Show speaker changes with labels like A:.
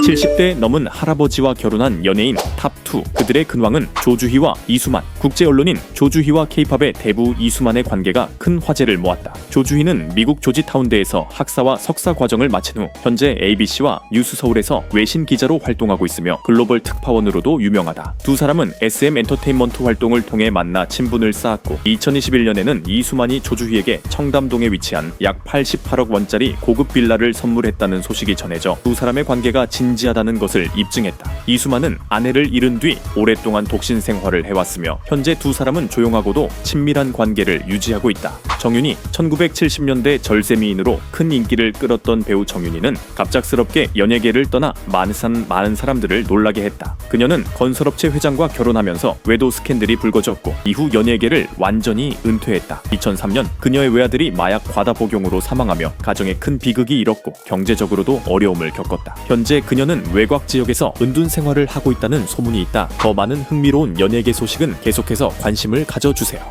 A: 70대 넘은 할아버지와 결혼한 연예인 탑2 그들의 근황은 조주희와 이수만. 국제 언론인 조주희와 케이팝의 대부 이수만의 관계가 큰 화제를 모았다. 조주희는 미국 조지타운대에서 학사와 석사 과정을 마친 후 현재 ABC와 뉴스서울에서 외신 기자로 활동하고 있으며 글로벌 특파원으로도 유명하다. 두 사람은 SM 엔터테인먼트 활동을 통해 만나 친분을 쌓았고 2021년에는 이수만이 조주희에게 청담동에 위치한 약 88억 원짜리 고급 빌라를 선물했다는 소식이 전해져 두 사람의 관계가 진 지하다는 것을 입증했다. 이수만은 아내를 잃은 뒤 오랫동안 독신 생활을 해왔으며 현재 두 사람은 조용하고도 친밀한 관계를 유지하고 있다. 정윤이 1970년대 절세미인으로 큰 인기를 끌었던 배우 정윤이는 갑작스럽게 연예계를 떠나 많은, 산- 많은 사람들을 놀라게 했다. 그녀는 건설업체 회장과 결혼하면서 외도 스캔들이 불거졌고 이후 연예계를 완전히 은퇴했다. 2003년 그녀의 외아들이 마약 과다 복용으로 사망하며 가정에 큰 비극이 일었고 경제적으로도 어려움을 겪었다. 현재 그녀는 외곽 지역에서 은둔 생활을 하고 있다는 소문이 있다. 더 많은 흥미로운 연예계 소식은 계속해서 관심을 가져주세요.